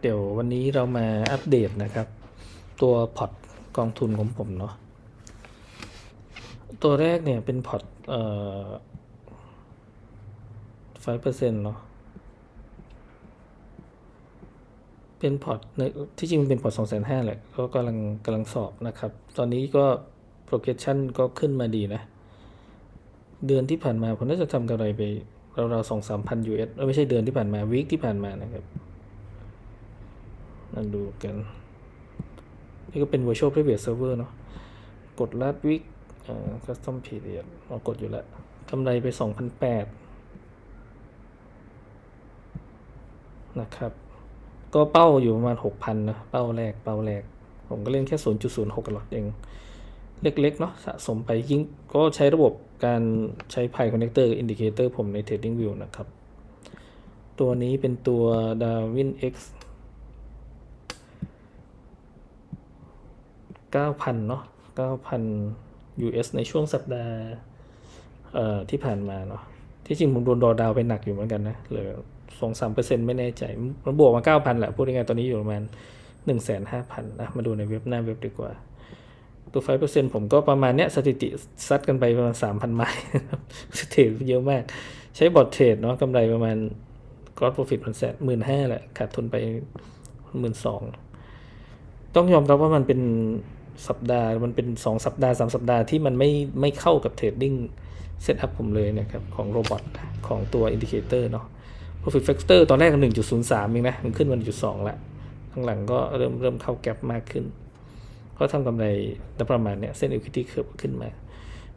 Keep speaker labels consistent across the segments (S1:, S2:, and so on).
S1: เดี๋ยววันนี้เรามาอัปเดตนะครับ ตัวพอร์ตกองทุนของผมเนาะตัวแรกเนี่ยเป็นพอร์ตเอ่อ5%เนาะเป็นพอร์ตที่จริงมันเป็นพอร์ต2 5 0 0 0แหละก็กำลังกำลังสอบนะครับ ตอนนี้ก็ progression ก็ขึ้นมาดีนะ เดือนที่ผ่านมาผมน่าจะทำกำไรไปราวๆสองสามพัน US ไม่ใช่เดือนที่ผ่านมาวีคที่ผ่านมานะครับ มาดูกัน นี่ก็เป็น virtual private server เนาะ กด last week เอ่อ custom period เรากดอยู่แล้วกำไรไป 2,008นะครับ ก็เป้าอยู่ประมาณ 6,000 นะ เป้าแรก เป้าแรก ผมก็เล่นแค่ 0.06กันหรอกเอง เล็กๆ เนาะ สะสมไปยิ่ง ก็ใช้ระบบการใช้ Pi Connector Indicator ผมใน Trading View นะครับ ตัวนี้เป็นตัว Darwin X 9,000 เนาะ9,000 US ในช่วงสัปดาห์ที่ผ่านมาเนาะที่จริงผมโดนดอดาวไปหนักอยู่เหมือนกันนะเหลือสองสามเปอร์เซ็นต์ไม่แน่ใจ มันบวกมา9,000แหละ พูดยังไงตอนนี้อยู่ประมาณ1,500,000นห้าพันนะมาดูในเว็บหน้าเว็บดีกว่า ตัวไฟเปอร์เซ็นต์ผมก็ประมาณเนี้ยสถิติซัดกันไปประมาณสามพันไม้เทรดเยอะมาก ใช้บอทเทรดเนาะกำไรประมาณกรอ p โปรฟิตมันแสนหมื่นห้าแหละ ขาดทุนไปหมื่นสองต้องยอมรับว่ามันเป็น สัปดาห์มันเป็นสองสัปดาห์สามสัปดาห์ที่มันไม่ไม่เข้ากับเทรดดิ้งเซตอัพผมเลยนะครับ ของโรบอทของตัวอินดิเคเตอร์เนาะ profit factor ตอนแรกหนึ่งจุดศูนย์สามเองนะ มันขึ้นมาหนึ่งจุดสองละข้างหลังก็เริ่มเริ่มเข้าแก็บมากขึ้น ก็ทำกำไรประมาณเนี้ยเส้น equity curve ขึ้นมา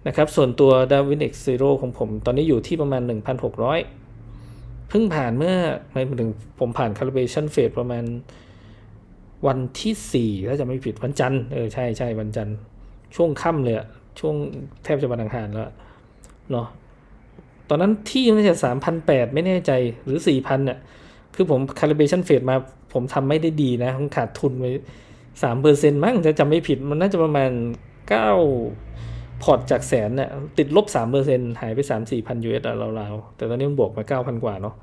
S1: นะครับส่วนตัว Darwin X Zero ของผมตอนนี้อยู่ที่ประมาณ 1,600 เพิ่งผ่านเมื่อหมายถึงผมผ่าน calibration phase ประมาณ วันที่ 4 ถ้าจะไม่ผิดวันจันทร์เออใช่ใช่วันจันทร์ช่วงค่ำเลยอะช่วงแทบจะวันอังคารแล้วเนาะตอนนั้นที่น่าจะ3,800ไม่แน่ใจหรือ4,000เนี่ยคือผม calibration phase มาผมทำไม่ได้ดีนะผมขาดทุนไปสามเปอร์เซ็นต์มั้งจะจำไม่ผิดมันน่าจะประมาณเก้าพอร์ตจากแสนเนี่ยติดลบสามเปอร์เซ็นต์หายไปสามสี่พันยูเอสราวๆ แต่ตอนนี้มันบวกมาเก้าพันกว่าเนาะ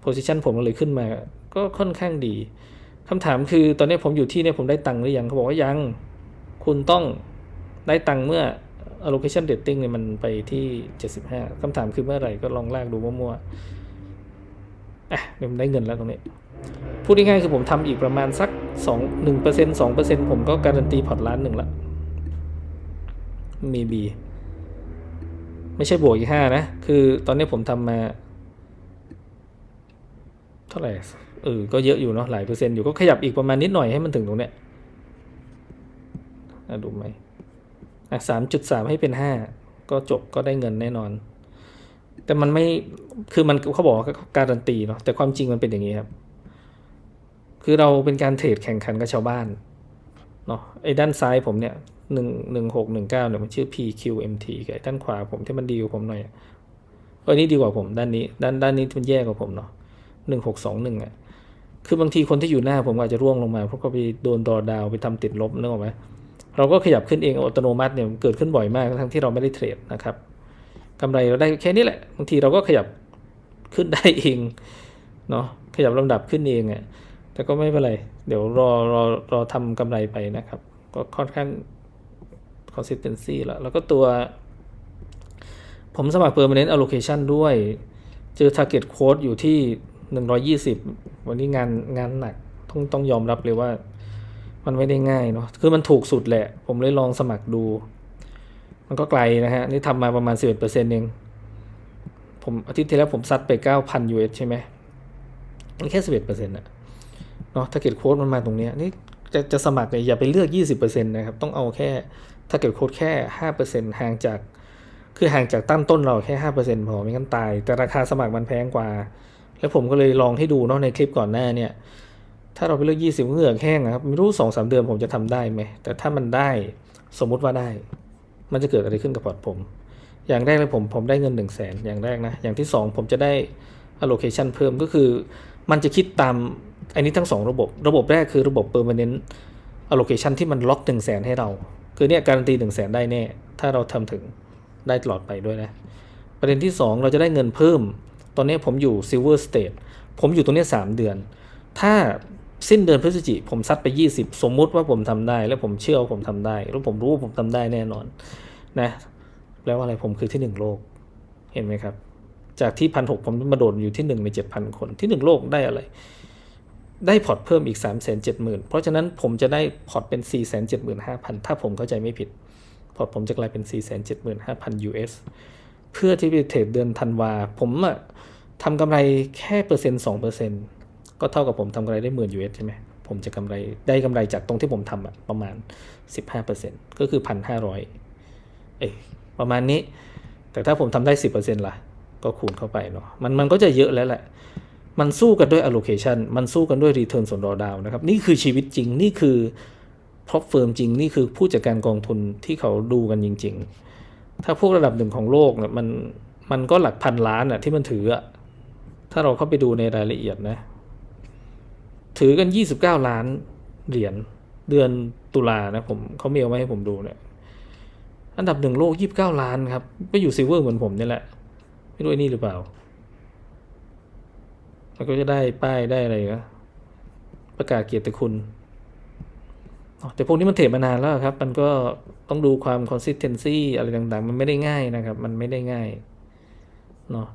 S1: โพซิชันผมเลยขึ้นมาก็ค่อนข้างดี คำถามคือตอนนี้ผมอยู่ที่เนี่ยผมได้ตังค์หรือยังเขาบอกว่ายัง คุณต้องได้ตังค์เมื่อ allocation rating เนี่ยมันไปที่เจ็ดสิบห้าคำถามคือเมื่อไหร่ก็ลองลากดูมั่วๆอะเดี๋ยวมันได้เงินแล้วตรงนี้ พูดง่ายๆคือผมทำอีกประมาณสักสองหนึ่งเปอร์เซ็นสองเปอร์เซ็นผมก็การันตีพอร์ตล้านหนึ่งละมีบีไม่ใช่บวกอีกห้านะ คือตอนนี้ผมทำมา เท่าไหร่เออ ก็เยอะอยู่เนาะหลายเปอร์เซ็นต์อยู่ก็ขยับอีกประมาณนิดหน่อยให้มันถึงตรงเนี้ยอดูไหมอะสามจุดสามให้เป็นห้าก็จบก็ได้เงินแน่นอน แต่มันไม่คือมันเขาบอกาการันตีเนาะแต่ความจริงมันเป็นอย่างนี้ครับ คือเราเป็นการเทรดแข่งขันกับชาวบ้านเนาะไอ้ด้านซ้ายผมเนี่ยหนึ่งหนึ่งหกหนึ่งเก้าเนี่ยมันชื่อ PQMT กับไอ้ด้านขวาผมที่มันดีกว่าผมหน่อยเออนี่ดีกว่าผมด้านนี้ ด้านด้านนี้มันแย่กว่าผมเนาะหนึ่งหกสองหนึ่งอะ คือบางทีคนที่อยู่หน้าผมอาจจะร่วงลงมาเพราะก็ไปโดนดอดาวไปทำติดลบนึกออกไหมเราก็ขยับขึ้นเองอัตโนมัติเนี่ยเกิดขึ้นบ่อยมากทั้งที่เราไม่ได้เทรดนะครับกำไรเราได้แค่นี้แหละบางทีเราก็ขยับขึ้นได้เองเนาะขยับลำดับขึ้นเองอะแต่ก็ไม่เป็นไร เดี๋ยวรอรอรอทำกำไรไปนะครับ ก็ค่อนข้าง consistency แล้วแล้วก็ตัว ผมสมัคร permanent allocation ด้วย เจอ target quote อยู่ที่ 120วันนี้งานงานหนักต้องต้องยอมรับเลยว่า มันไม่ได้ง่ายเนาะคือมันถูกสุดแหละ ผมเลยลองสมัครดู มันก็ไกลนะฮะ นี่ทำมาประมาณ11%เองผมอาทิตย์ที่แล้วผมซัดไป9,000 US ใช่ไหมมันแค่11%อะเนาะถ้าเกิดโค้ดมันมาตรงเนี้ยนี่จะจะสมัครเนี่ยอย่าไปเลือก 20%นะครับ ต้องเอาแค่ถ้าเกิดโค้ดแค่ 5%ห่างจาก คือห่างจากตั้งต้นเราแค่ 5%พอไม่งั้นตาย แต่ราคาสมัครมันแพงกว่า แล้วผมก็เลยลองให้ดูเนาะในคลิปก่อนหน้าเนี่ย ถ้าเราไปเลือก 20เหงือกแห้งนะครับไม่รู้สองสามเดือนผมจะทำได้ไหม แต่ถ้ามันได้สมมุติว่าได้ มันจะเกิดอะไรขึ้นกับพอร์ตผม อย่างแรกเลยผมผมได้เงิน1นึ่งแสนอย่างแรกนะ อย่างที่ 2 ผมจะได้ allocation เพิ่มก็คือ มันจะคิดตามอันนี้ทั้ง 2 ระบบ ระบบแรกคือระบบ permanent allocation ที่มันล็อก1 0 0 0 0แสนให้เรา คือเนี่ยการันตี1 0 0 0 0แสนได้แน่ ถ้าเราทำถึงได้ตลอดไปด้วยนะ ประเด็นที่ 2 เราจะได้เงินเพิ่ม ตอนนี้ผมอยู่ silver state ผมอยู่ตรงนี้ 3 เดือน ถ้าสิ้นเดือนพฤศจิผมซัดไป 20 สมมุติว่าผมทำได้ แล้วผมเชื่อว่าผมทำได้ แล้วผมรู้ว่าผมทำได้แน่นอนนะแล้วว่าอะไรผมคือที่หนึ่งโลกเห็นไหมครับ จากที่พันหกผมมาโดดอยู่ที่หนึ่งในเจ็ดพันคนที่หนึ่งโลกได้อะไร ได้พอร์ตเพิ่มอีก 3 7 0 0 0 0 เพราะฉะนั้นผมจะได้พอร์ตเป็น 4 7 5 0 0 0 ถ้าผมเข้าใจไม่ผิด พอร์ตผมจะกลายเป็น 4 7 5 0 0 0 US เพื่อที่ไปเทรดเดือนธันวา ผมอะทำกำไรแค่เปอร์เซ็นต์สองเปอร์เซ็นต์ก็เท่ากับผมทำกำไรได้หมื่น US ใช่ไหมผมจะกำไรได้กำไรจากตรงที่ผมทำอะประมาณ 15%ก็คือ 1,500เอ้ยประมาณนี้ แต่ถ้าผมทำได้ 10%ล่ะ ก็คูณเข้าไปเนาะมันมันก็จะเยอะแล้วแหละ มันสู้กันด้วย allocation มันสู้กันด้วย return ส่วนรอดาวนะครับ นี่คือชีวิตจริง นี่คือ prop firm จริง นี่คือผู้จัดการกองทุนที่เขาดูกันจริง ๆ ถ้าพวกระดับหนึ่งของโลกเนี่ยมันมันก็หลักพันล้านอะที่มันถืออะถ้าเราเข้าไปดูในรายละเอียดนะ ถือกัน29ล้านเหรียญเดือนตุลานะผมเขาเมลมาให้ผมดูเนี่ย อันดับหนึ่งโลก29ล้านครับก็อยู่ซิลเวอร์เหมือนผมนี่แหละ ไม่รู้ไอ้นี่หรือเปล่า แล้วก็จะได้ป้ายได้อะไรก็ประกาศเกียรติคุณ แต่พวกนี้มันเทรดมานานแล้วครับ มันก็ต้องดูความ consistency อะไรต่างๆ มันไม่ได้ง่ายนะครับ มันไม่ได้ง่ายเนาะ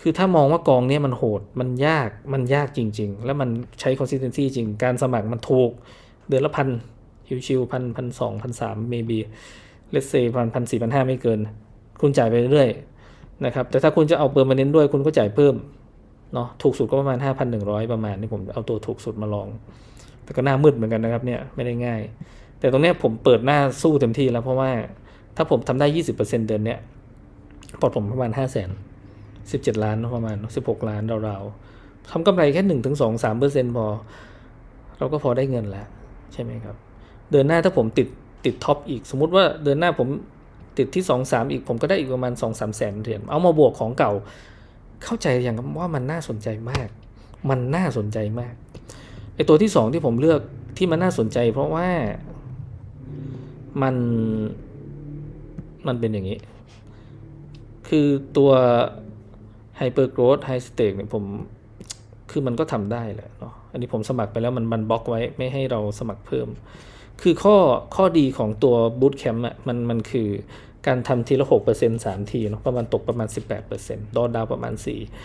S1: คือถ้ามองว่ากองนี้มันโหด มันยาก มันยากจริง ๆ แล้วมันใช้ consistency จริง การสมัครมันถูก เดือนละพันชิวๆพันพันสองพันสาม maybe เลสเซพันพันสี่พันห้าไม่เกิน คุณจ่ายไปเรื่อยๆนะครับ แต่ถ้าคุณจะเอาเปอร์มาเน้นด้วยคุณก็จ่ายเพิ่มเนาะ ถูกสุดก็ประมาณ 5,100 ประมาณนี่ผมเอาตัวถูกสุดมาลอง แต่ก็หน้ามืดเหมือนกันนะครับเนี่ยไม่ได้ง่าย แต่ตรงนี้ผมเปิดหน้าสู้เต็มที่แล้วเพราะว่าถ้าผมทำได้ 20%เดือนเนี้ยพอร์ตผมประมาณ 5 0 0 0 0 0 17 ล้านประมาณ 16 ล้านราวๆทำกำไรแค่1ถึง2 3เปอร์เซ็นต์พอ เราก็พอได้เงินแล้ว ใช่ไหมครับ เดือนหน้าถ้าผมติดติดท็อปอีก สมมุติว่าเดือนหน้าผมติดที่ 2 3 อีกผมก็ได้อีกประมาณ 2 3 แสนเหรียญเอามาบวกของเก่า เข้าใจอย่างว่ามันน่าสนใจมาก มันน่าสนใจมาก ไอตัวที่สองที่ผมเลือกที่มันน่าสนใจ เพราะว่ามันมันเป็นอย่างนี้ คือตัว Hyper Growth High Stake เนี่ยผม คือมันก็ทำได้แหละเนาะ อันนี้ผมสมัครไปแล้วมันมันบล็อกไว้ไม่ให้เราสมัครเพิ่ม คือข้อข้อดีของตัว Bootcamp อะมันมันคือการทำทีละ6% 3ทีเนาะประมาณตกประมาณ18%ดอนดาวประมาณ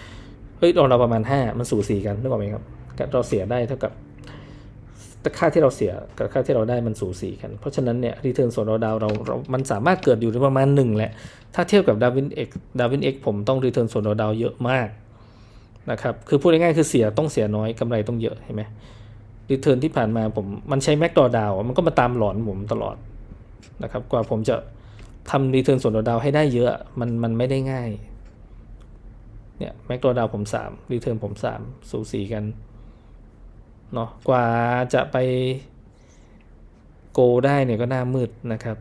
S1: 4เฮ้ยดอดาวประมาณ5มันสูสีกันนึกออกไหมครับ เราเสียได้เท่ากับแต่ค่าที่เราเสียกับค่าที่เราได้มันสูสีกัน เพราะฉะนั้นเนี่ยรีเทิร์นส่วนเราดาวเราเรา มันสามารถเกิดอยู่ที่ประมาณ1แหละ ถ้าเทียบกับดาวินเอ็กดาวินเอ็กผมต้องรีเทิร์นส่วนเราดาวเยอะมากนะครับ คือพูดง่ายๆคือเสียต้องเสียน้อยกำไรต้องเยอะเห็นไหมรีเทิร์นที่ผ่านมาผมมันใช้แม็กดอดาวมันก็มาตามหลอนผมตลอดนะครับกว่าผมจะทำรีเทิร์นส่วนเราดาวให้ได้เยอะมันมันไม่ได้ง่ายเนี่ยแม็กดอดาวผม3รีเทิร์นผม3สูสีกัน เนาะกว่าจะไปโกได้เนี่ยก็หน่ามืดนะครับ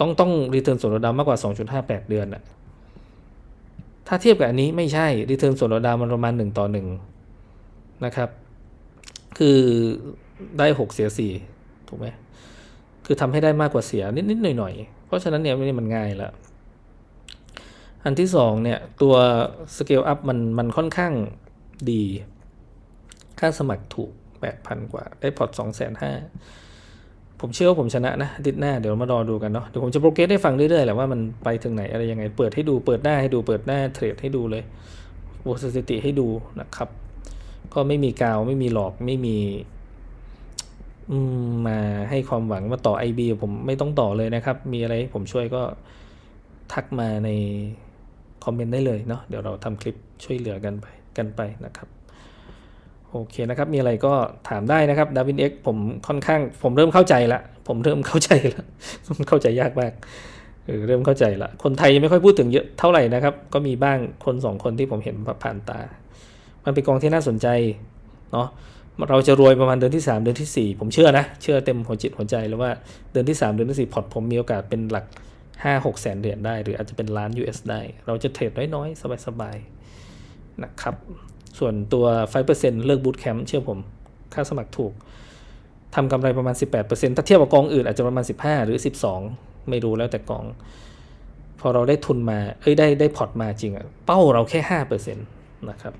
S1: ต้องต้องรีเทิร์นส่วนลดดาวมากกว่า 2.58 เดือนอะถ้าเทียบกับอันนี้ไม่ใช่รีเทิร์นส่วนลดดาวมันประมาณ 1 ต่อ 1 นะครับ คือได้ 6 เสีย 4 ถูกไหมคือทำให้ได้มากกว่าเสียนิด ๆ หน่อย ๆ เพราะฉะนั้นเนี่ยมันง่ายล้วอันที่สองเนี่ยตัวสเกลอัพมันมันค่อนข้างดี ค่าสมัครถูกแปดพันกว่า ได้พอร์ตสองแสนห้าผมเชื่อว่าผมชนะนะดิดหน้าเดี๋ยวมารอดูกันเนาะเดี๋ยวผมจะโปรเกรสให้ฟังเรื่อยๆแหละว่ามันไปถึงไหนอะไรยังไง เปิดให้ดูเปิดหน้าให้ดูเปิดหน้าเทรดให้ดูเลยบวกสถิติให้ดูนะครับ ก็ไม่มีกาวไม่มีหลอกไม่มีมาให้ความหวังว่าต่อ IB ผมไม่ต้องต่อเลยนะครับ มีอะไรผมช่วยก็ทักมาในคอมเมนต์ได้เลยเนาะเดี๋ยวเราทำคลิปช่วยเหลือกันไปกันไปนะครับ โอเคนะครับมีอะไรก็ถามได้นะครับดาวินเอ็กผมค่อนข้าง ผมเริ่มเข้าใจละผมเริ่มเข้าใจละเข้าใจยากมากเออเริ่มเข้าใจละคนไทยยังไม่ค่อยพูดถึงเยอะเท่าไหร่นะครับ ก็มีบ้างคนสองคนที่ผมเห็นผ่านตา มันเป็นกองที่น่าสนใจเนาะเราจะรวยประมาณเดือนที่ 3 เดือนที่ 4 ผมเชื่อนะ เชื่อเต็มหัวจิตหัวใจเลยว่าเดือนที่ 3 เดือนที่4พอร์ตผมมีโอกาสเป็นหลัก 5-6แสนเหรียญได้ หรืออาจจะเป็นล้าน US ได้ เราจะเทรดน้อยๆ สบายๆนะครับ ส่วนตัว 5%เลิกบูตแคมป์เชื่อผม ค่าสมัครถูกทำกำไรประมาณ 18%ถ้าเทียบกับกองอื่นอาจจะประมาณ 15 หรือ 12 ไม่รู้แล้วแต่กอง พอเราได้ทุนมา เอ้ยได้ได้พอร์ตมาจริงอะเป้าเราแค่ 5%นะครับ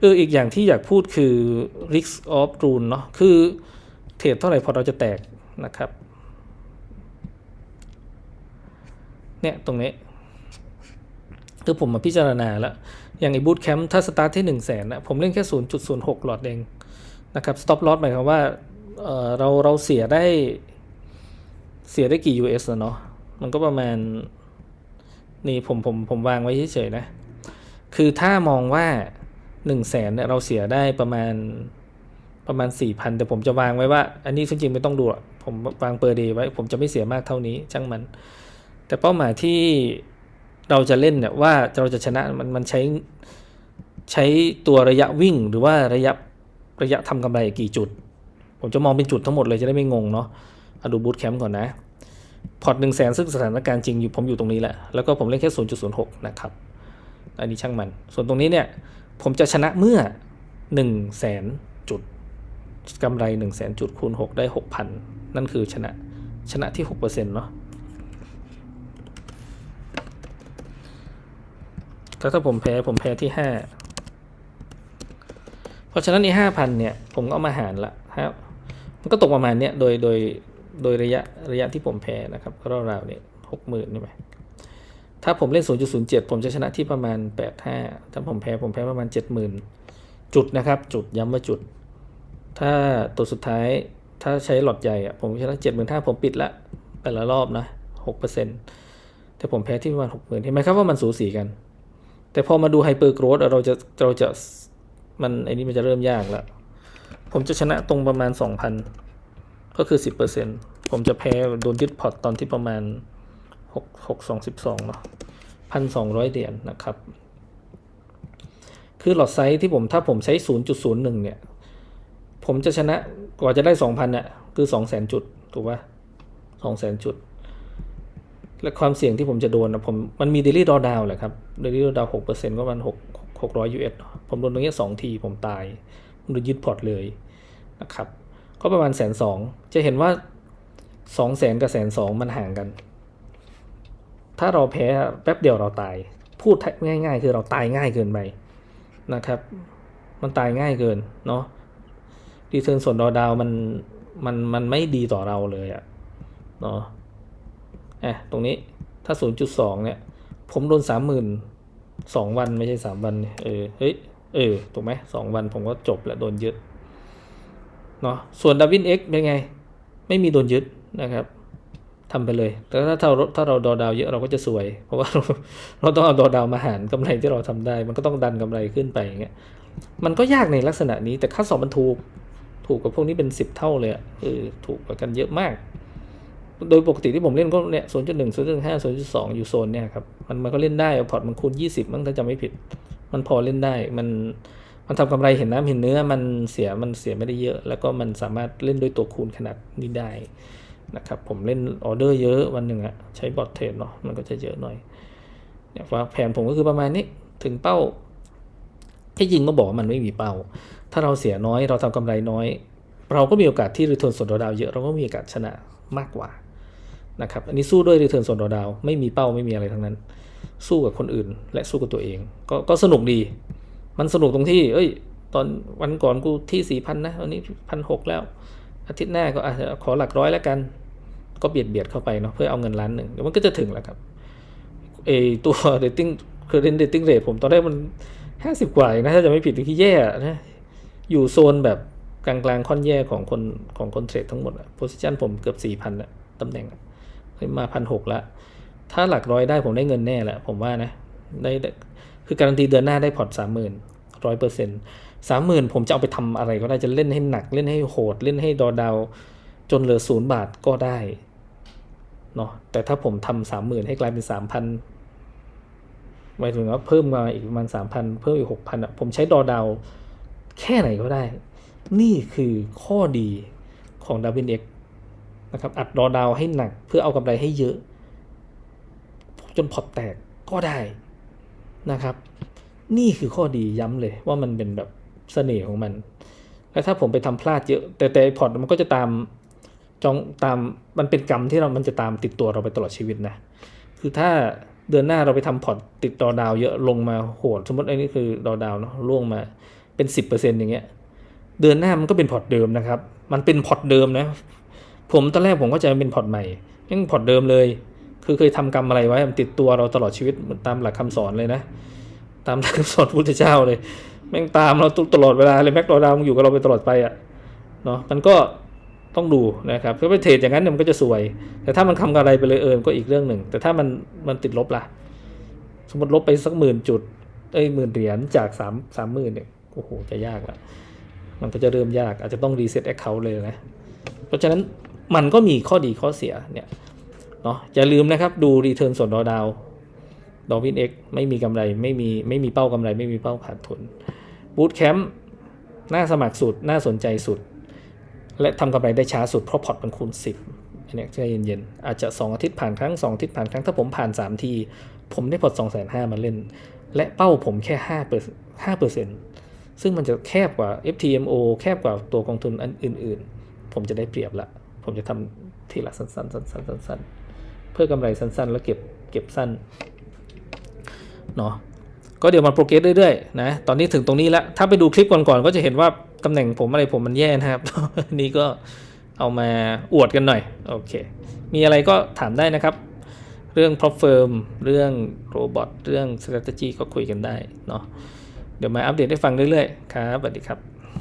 S1: เอออีกอย่างที่อยากพูดคือ risk of rule เนาะคือเทรดเท่าไหร่พอเราจะแตกนะครับ เนี่ยตรงนี้ คือผมมาพิจารณาแล้ว อย่างไอ้บูตแคมป์ถ้าสตาร์ทที่ 1 0 0 0 0แสนนะผมเล่นแค่ 0.06 หลอดเองนะครับ stop loss หมายความว่าเเราเราเสียได้เสียได้กี่ US อะเนาะมันก็ประมาณ นี่ผมผมผมวางไว้เฉยๆนะ คือถ้ามองว่า 1 0 0 0 0แสนเนี่ยเราเสียได้ประมาณประมาณ 4,000 แต่ผมจะวางไว้ว่า อันนี้จริงๆไม่ต้องดูผมวางเปอร์เดย์ไว้ ผมจะไม่เสียมากเท่านี้ช่างมัน แต่เป้าหมายที่ เราจะเล่นเนี่ยว่าเราจะชนะมันมันใช้ใช้ตัวระยะวิ่งหรือว่าระยะระยะทำกำไรกี่จุด ผมจะมองเป็นจุดทั้งหมดเลยจะได้ไม่งงเนาะเอาดูบูตแคมป์ก่อนนะ พอร์ตหนึ่งแสนซึ่งสถานการณ์จริงอยู่ผมอยู่ตรงนี้แหละ แล้วก็ผมเล่นแค่0.06 นะครับ อันนี้ช่างมัน ส่วนตรงนี้เนี่ย ผมจะชนะเมื่อ1แสนจุดกำไร1 0 0 0 0แสนจุดคูณ 6 ได้ 6,000 นั่นคือชนะชนะที่6%เนาะ แต่ถ้าผมแพ้ผมแพ้ที่5เพราะฉะนั้นใน5,000เนี่ย ผมก็เอามาหารละครับมันก็ตกประมาณเนี้ยโดยโดยโดยระยะระยะที่ผมแพ้นะครับก็ราวๆเนี่ยหกหมื่นใช่ไหมถ้าผมเล่น 0.07 ผมจะชนะที่ประมาณ 85 ถ้าผมแพ้ผมแพ้ประมาณ 70,000 จุดนะครับ จุดย้ำว่าจุด ถ้าตัวสุดท้ายถ้าใช้หลอดใหญ่อะผมชนะ 75,000 ผมปิดละแต่ละรอบนะ 6%แต่ผมแพ้ที่ประมาณ 60,000 เห็นไหมครับว่ามันสูสีกัน แต่พอมาดูไฮเปอร์โกรดเราจะเราจะมันไอ้นี้มันจะเริ่มยากแล้ว ผมจะชนะตรงประมาณ 2,000 ก็คือ 10%ผมจะแพ้โดนยึดพอร์ตตอนที่ประมาณ 6 6 2 12เนาะ1,200 เหรียญนนะครับ คือหลอดไซส์ที่ผมถ้าผมใช้ 0.01 เนี่ย ผมจะชนะกว่าจะได้ 2,000เนี่ยคือ 200,000 จุด ถูกป่ะ200,000 จุด และความเสี่ยงที่ผมจะโดนนะผมมันมีเดลี่ดอดาวแหละครับเดลี่ดอดาวหกเปอร์เซ็นต์ก็มันหกหกร้อยยูเอสผมโดนตรงนี้สองทีผมตายผมโดนยึดพอร์ตเลยนะครับ ก็ประมาณแสนสองจะเห็นว่าสองแสนกับแสนสองมันห่างกัน ถ้าเราแพ้แป๊บเดียวเราตาย พูดง่าย ๆ คือเราตายง่ายเกินไปนะครับ มันตายง่ายเกินเนาะดีเทิร์นส่วนดอดาวมันมันมันไม่ดีต่อเราเลยอะเนาะ อะตรงนี้ถ้า 0.2 เนี่ย ผมโดน 30,000 2 วันไม่ใช่ 3 วัน เออ เฮ้ย เออ ถูกไหมสองวันผมก็จบแล้วโดนยึด เนาะส่วนดาวิน X เป็นไง ไม่มีโดนยึดนะครับทำไปเลย แต่ถ้าถ้าเราถ้าเราดอดาวเยอะเราก็จะสวย เพราะว่าเราเราต้องเอาดอดาวมาหารกำไรที่เราทำได้ มันก็ต้องดันกำไรขึ้นไปอย่างเงี้ย มันก็ยากในลักษณะนี้ แต่ค่าสอบมันถูก ถูกกับพวกนี้เป็น 10 เท่าเลยอะเออถูกกว่ากันเยอะมาก โดยปกติที่ผมเล่นก็เนี่ยศูนย์จุดหนึ่งศูนย์จุดห้าศูนย์จุดสองอยู่โซนเนี่ยครับ มันมันก็เล่นได้พอร์ตมันคูณยี่สิบมั้งถ้าจำไม่ผิด มันพอเล่นได้ มันมันทำกำไรเห็นน้ำเห็นเนื้อ มันเสียมันเสียไม่ได้เยอะ แล้วก็มันสามารถเล่นด้วยตัวคูณขนาดนี้ได้นะครับ ผมเล่นออเดอร์เยอะวันหนึ่งอะใช้บอทเทรดเนาะ มันก็จะเยอะหน่อยเนี่ยว่าแผนผมก็คือประมาณนี้ ถึงเป้าที่จริงก็บอกว่ามันไม่มีเป้า ถ้าเราเสียน้อย เราทำกำไรน้อย เราก็มีโอกาสที่รีเทิร์นส่วนดาวเยอะ เราก็มีโอกาสชนะมากกว่า นะครับอันนี้สู้ด้วยรีเทิร์นส่วนดาวไม่มีเป้าไม่มีอะไรทั้งนั้น สู้กับคนอื่น และสู้กับตัวเองก็ก็สนุกดี มันสนุกตรงที่ เอ้ย ตอนวันก่อนกูที่สี่พันนะวันนี้พันหกแล้ว อาทิตย์หน้าก็อาจจะขอหลักร้อยแล้วกัน ก็เบียดเบียดเข้าไปเนาะเพื่อเอาเงินล้านหนึ่งเดี๋ยวมันก็จะถึงแล้วครับเอตัวเรตติ้งคือเรนเดตติ้งเรทผมตอนแรกมันห้าสิบกว่าเองนะถ้าจะไม่ผิดที่แย่นะอยู่โซนแบบกลางๆค่อนแย่ของคนของคนเทรดทั้งหมดอะโพซิชันผมเกือบสี่พันอะตำแหน่งอะ มาพันหกละ ถ้าหลักร้อยได้ผมได้เงินแน่แหละผมว่านะได้คือการันตีเดือนหน้าได้พอร์ตสามหมื่นร้อยเปอร์เซ็นต์สามหมื่นผมจะเอาไปทำอะไรก็ได้จะเล่นให้หนักเล่นให้โหด เล่นให้ดอดาว จนเหลือศูนย์บาทก็ได้เนาะแต่ถ้าผมทำสามหมื่นให้กลายเป็นสามพันหมายถึงว่าเพิ่มมาอีกประมาณสามพันเพิ่มอีกหกพันอะผมใช้ดอดาวแค่ไหนก็ได้ นี่คือข้อดีของดาวินเอ็ก นะครับอัดดอดาวให้หนัก เพื่อเอากำไรให้เยอะ จนพอตแตกก็ได้นะครับ นี่คือข้อดีย้ำเลยว่ามันเป็นแบบเสน่ห์ของมัน แล้วถ้าผมไปทำพลาดเยอะ แต่แต่พอร์ตมันก็จะตามจองตามมันเป็นกรรมที่เรามันจะตามติดตัวเราไปตลอดชีวิตนะ คือถ้าเดือนหน้าเราไปทำพอร์ตติดดอดาวเยอะลงมาโหด สมมติไอ้นี่คือดอดาวเนาะล่วงมาไปเป็น 10%อย่างเงี้ย เดือนหน้ามันก็เป็นพอร์ตเดิมนะครับ มันเป็นพอร์ตเดิมนะ ผมตอนแรกผมก็จะเป็นพอร์ตใหม่ยังพอร์ตเดิมเลย คือเคยทำกรรมอะไรไว้มันติดตัวเราตลอดชีวิตตามหลักคำสอนเลยนะ ตามหลักคำสอนพุทธเจ้าเลยแม่งตามเราตลอดเวลาเลยแม็กโดดาวมันอยู่กับเราไปตลอดไปอะ่ะเนาะมันก็ต้องดูนะครับถ้าไปเทรดอย่างนั้นเนี่ยมันก็จะสวย แต่ถ้ามันทำอะไรไปเลยเออก็อีกเรื่องหนึ่ง แต่ถ้ามันมันติดลบล่ะ สมมติลบไปสักหมื่นจุดเอ้ยหมื่นเหรียญจากสามสามหมื่นเนี่ยโอ้โหจะยากละมันก็จะเริ่มยากอาจจะต้องรีเซ็ตแอคเคาท์เลยนะ เพราะฉะนั้น มันก็มีข้อดีข้อเสียเนี่ยเนาะอย่าลืมนะครับดูรีเทิร์นส่วนดอดาวดอวินเอ็กไม่มีกำไรไม่มีไม่มีเป้ากำไร ไม่มีเป้าขาดทุนบูตแคมป์น่าสมัครสุดน่าสนใจสุด และทำกำไรได้ช้าสุดเพราะพอร์ตมันคูณ 10อันนี้ใจเย็นๆอาจจะ 2 อาทิตย์ผ่านครั้ง 2 อาทิตย์ผ่านครั้งถ้าผมผ่าน 3 ที ผมได้พอร์ต2 5 0 0 0มาเล่น และเป้าผมแค่5เปอร์5เปอร์เซ็นต์ซึ่งมันจะแคบกว่า FTMO แคบกว่าตัวกองทุนอันอื่น ๆ ผมจะได้เปรียบละ ผมจะทำทีละสั้นๆสั้นๆสั้นๆเพื่อกำไรสั้นๆ แล้วเก็บเก็บสั้นเนาะก็เดี๋ยวมาโปรเกรสเรื่อยๆนะตอนนี้ถึงตรงนี้แล้ว ถ้าไปดูคลิปก่อนๆก็จะเห็นว่าตำแหน่งผมอะไรผมมันแย่นะครับ นี่ก็เอามาอวดกันหน่อยโอเค มีอะไรก็ถามได้นะครับ เรื่อง prop firm เรื่องโรบอทเรื่อง strategy ก็คุยกันได้เนาะเดี๋ยวมาอัปเดตให้ฟังเรื่อยๆ ครับสวัสดีครับ